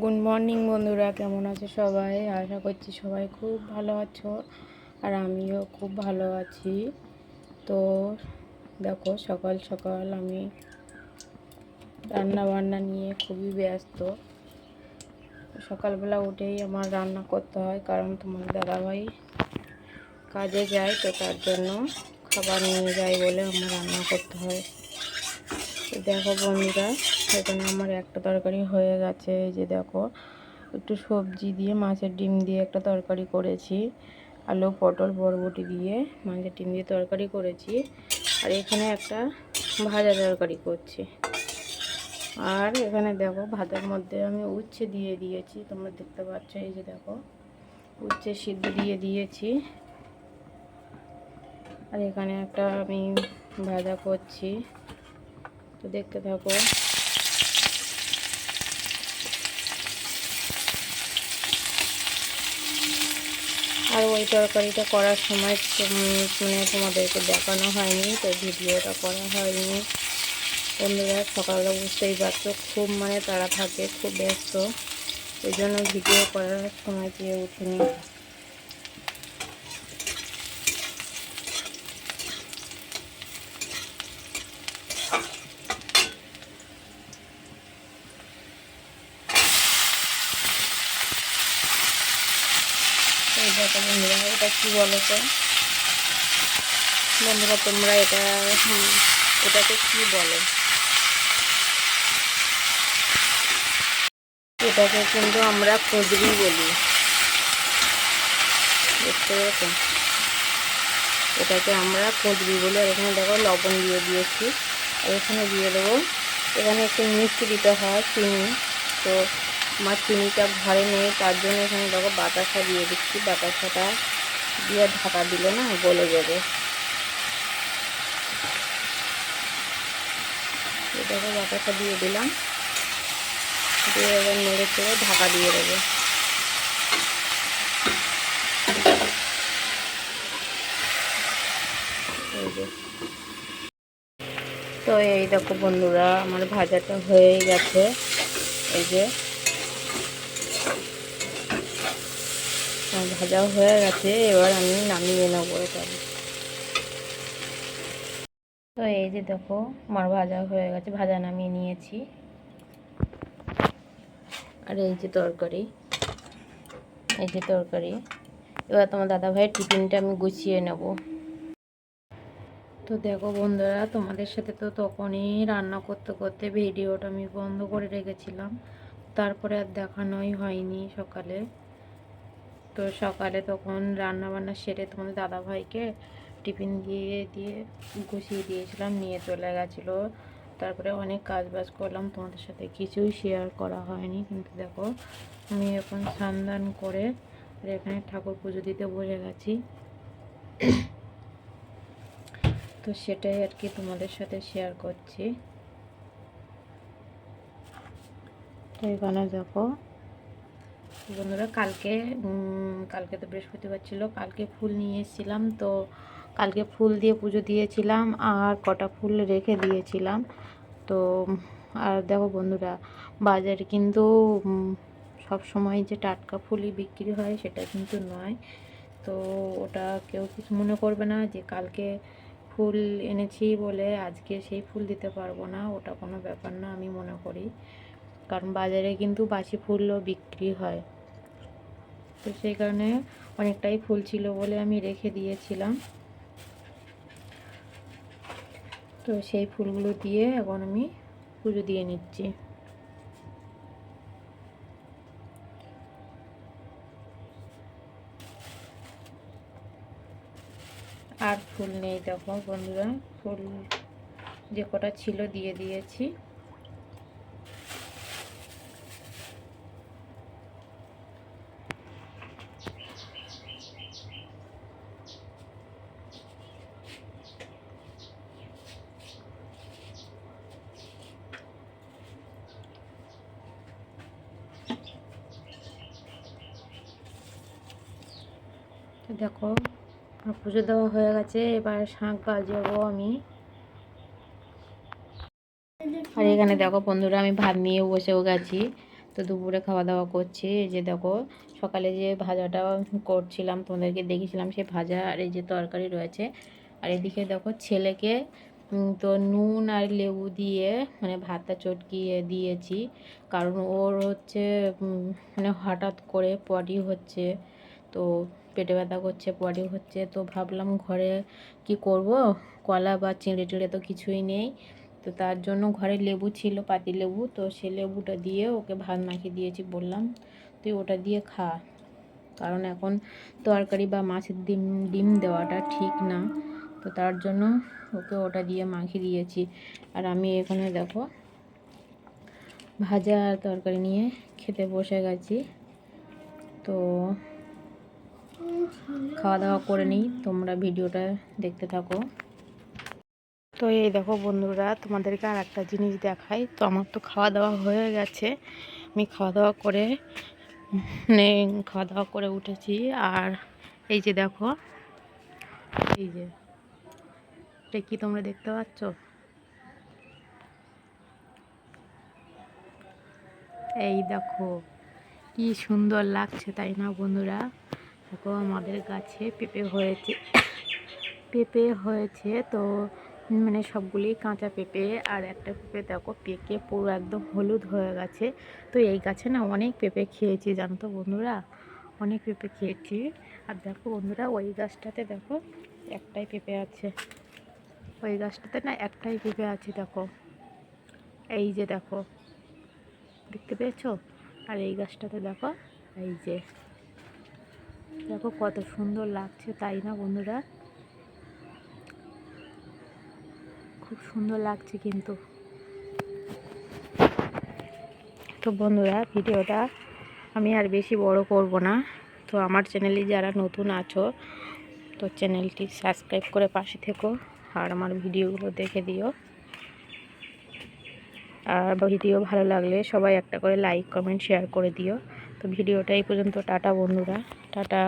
Good morning বন্ধুরা। কেমন আছে সবাই? আশা করছি সবাই খুব ভালো আছো আর আমিও খুব ভালো আছি। তো দেখো, সকাল সকাল আমি রান্না বান্না নিয়ে খুবই ব্যস্ত। সকালবেলা উঠেই আমার রান্না করতে হয়, কারণ তোমার দাদাভাই কাজে যায়, তো তার জন্য খাবার নিয়ে যায় বলে আমার রান্না করতে হয়। তো দেখো বন্ধুরা এখানে আমার একটা তরকারি হয়ে গেছে, এই যে দেখো। একটু সবজি দিয়ে মাছের ডিম দিয়ে একটা তরকারি করেছি, আলু, পটল, বরবটি দিয়ে মাছের ডিম দিয়ে তরকারি করেছি। আর এখানে একটা ভাজা তরকারি করছি। আর এখানে দেখো, ভাতের মধ্যে আমি উচ্ছে দিয়ে দিয়েছি, তোমরা দেখতে পাচ্ছ, এই যে দেখো। উচ্ছে সিদ্ধ দিয়ে দিয়েছি। আর এখানে একটা আমি ভাজা করছি। তো দেখতে থাকো আর ওই তরকারিটা করার সময় মানে তোমাদেরকে দেখানো হয়নি, তো ভিডিওটা করা হয়নি। বন্ধুরা, সকালবেলা বুঝতেই পারছ, খুব মানে তারা থাকে, খুব ব্যস্ত। ওই জন্য ভিডিও করার সময় পেয়ে উঠিনি। দেখো বন্ধুরা, এটা কী বলো তো বন্ধুরা, তোমরা এটা এটাকে কি বলো? এটাকে কিন্তু আমরা কুঁদরি বলি। দেখতে পেরেছ এটাকে আমরা কুঁদরি বলি। আর এখানে দেখো লবণ দিয়ে দিয়েছি। আর এখানে দিয়ে দেবো। এখানে একটু মিষ্টি দিতে হয়, চিনি। তো আমার চিনিটা ঘরে নেই, তার জন্য এখানে দেখো বাতাসা দিয়ে দিচ্ছি। বাতাসাটা দিয়ে ঢাকা দিলে না গলে যাবে। দেখো বাতাসা দিয়ে দিলাম। দিয়ে এবার নেড়ে চেড়ে ঢাকা দিয়ে দেবো। তো এই দেখো বন্ধুরা, আমার ভাজাটা হয়েই গেছে। এই যে। আমার ভাজা হয়ে গেছে, এবার আমি নামিয়ে নেব এটা। তো এই যে দেখো, আমার ভাজা হয়ে গেছে, ভাজা নামিয়ে নিয়েছি। আর এই যে তরকারি, এই যে তরকারি। এবার তোমার দাদা ভাইয়ের টিফিনটা আমি গুছিয়ে নেব। তো দেখো বন্ধুরা, তোমাদের সাথে তো তখনই রান্না করতে করতে ভিডিওটা আমি বন্ধ করে রেখেছিলাম। তারপরে আর দেখানোই হয়নি সকালে। তো সকালে তখন রান্না বান্না সেরে তোমাদের দাদা ভাইকে টিফিন দিয়ে দিয়ে গুছিয়ে দিয়েছিলাম, নিয়ে চলে গেছিল। তারপরে অনেক কাজ বাজ করলাম, তোমাদের সাথে কিছুই শেয়ার করা হয়নি। কিন্তু দেখো, আমি এখন স্নান করে এখানে ঠাকুর পুজো দিতে বসে গেছি। তো সেটাই আর কি তোমাদের সাথে শেয়ার করছি। তো এখানে দেখো বন্ধুরা, কালকে কালকে তো বৃহস্পতিবার ছিল, কালকে ফুল নিয়ে এসেছিলাম, তো কালকে ফুল দিয়ে পুজো দিয়েছিলাম আর কটা ফুল রেখে দিয়েছিলাম। তো, আর দেখো বন্ধুরা, বাজারে কিন্তু সব সময় যে টাটকা ফুলই বিক্রি হয় সেটা কিন্তু নয়। তো ওটা কেউ কিছু মনে করবে না যে কালকে ফুল এনেছি বলে আজকে সেই ফুল দিতে পারব না, ওটা কোনো ব্যাপার না, আমি মনে করি। কারণ বাজারে কিন্তু বাসি ফুলও বিক্রি হয়। তো সেই কারণে অনেকটাই ফুল ছিল বলে আমি রেখে দিয়েছিলাম। তো সেই ফুলগুলো দিয়ে এখন আমি পুজো দিয়ে নিচ্ছি। আর ফুল নেই দেখো বন্ধুরা, ফুল যে কটা ছিল দিয়ে দিয়েছি। দেখো পুজো দেওয়া হয়ে গেছে, এবার শাঁখ বাজাবো আমি। আর এখানে দেখো বন্ধুরা, আমি ভাত নিয়ে বসেও গেছি, তো দুপুরে খাওয়া দাওয়া করছি। এই যে দেখো, সকালে যে ভাজাটা করছিলাম, তোমাদেরকে দেখেছিলাম সেই ভাজা আর এই যে তরকারি রয়েছে। আর এদিকে দেখো ছেলেকে তো নুন আর লেবু দিয়ে মানে ভাতটা চটকিয়ে দিয়েছি। কারণ ওর হচ্ছে মানে হঠাৎ করে পটি হচ্ছে। তো পেটে ব্যথা করছে পটি হচ্ছে, তো ভাবলাম ঘরে কি করব? কলা বা চিঁড়ে টিড়ে তো কিছুই নেই। তো তার জন্য ঘরে লেবু ছিল, পাতি লেবু, তো সে লেবুটা দিয়ে ওকে ভাত মাখিয়ে দিয়েছি, বললাম, তুই ওটা দিয়ে খা। কারণ এখন তরকারি বা মাছের ডিম ডিম দেওয়াটা ঠিক না। তো তার জন্য ওকে ওটা দিয়ে মাখিয়ে দিয়েছি। আর আমি এখানে দেখো, ভাজা আর তরকারি নিয়ে খেতে বসে গেছি। তো খাওয়া দাওয়া করে নিই। তোমরা ভিডিওটা দেখতে থাকো। তো এই দেখো বন্ধুরা, তোমাদেরকে আর একটা জিনিস দেখাই। তো আমার তো খাওয়া দাওয়া হয়ে গেছে। আমি খাওয়া দাওয়া করে মানে খাওয়া দাওয়া করে উঠেছি। আর এই যে দেখো, এই যে, এটা কি তোমরা দেখতে পাচ্ছ? এই দেখো, কি সুন্দর লাগছে, তাই না বন্ধুরা? দেখো আমাদের গাছে পেঁপে হয়েছে। পেঁপে হয়েছে তো মানে সবগুলি কাঁচা পেঁপে আর একটা পেঁপে দেখো পেকে পুরো একদম হলুদ হয়ে গেছে। তো এই গাছে না অনেক পেঁপে খেয়েছি, জানো তো বন্ধুরা? অনেক পেঁপে খেয়েছি। আর দেখো বন্ধুরা, ওই গাছটাতে দেখো একটাই পেঁপে আছে। ওই গাছটাতে না একটাই পেঁপে আছে দেখো। এই যে দেখো, দেখতে পেয়েছ? আর এই গাছটাতে দেখো, এই যে দেখো কত সুন্দর লাগছে, তাই না বন্ধুরা? খুব সুন্দর লাগছে কিন্তু। তো বন্ধুরা, ভিডিওটা আমি আর বেশি বড় করব না। তো আমার চ্যানেলে যারা নতুন আছো, তো চ্যানেলটি সাবস্ক্রাইব করে পাশে থেকো আর আমার ভিডিওগুলো দেখে দিও। আর ভিডিও ভালো লাগলে সবাই একটা করে লাইক, কমেন্ট, শেয়ার করে দিও। তো ভিডিওটা এই পর্যন্ত, টাটা বন্ধুরা। টাটা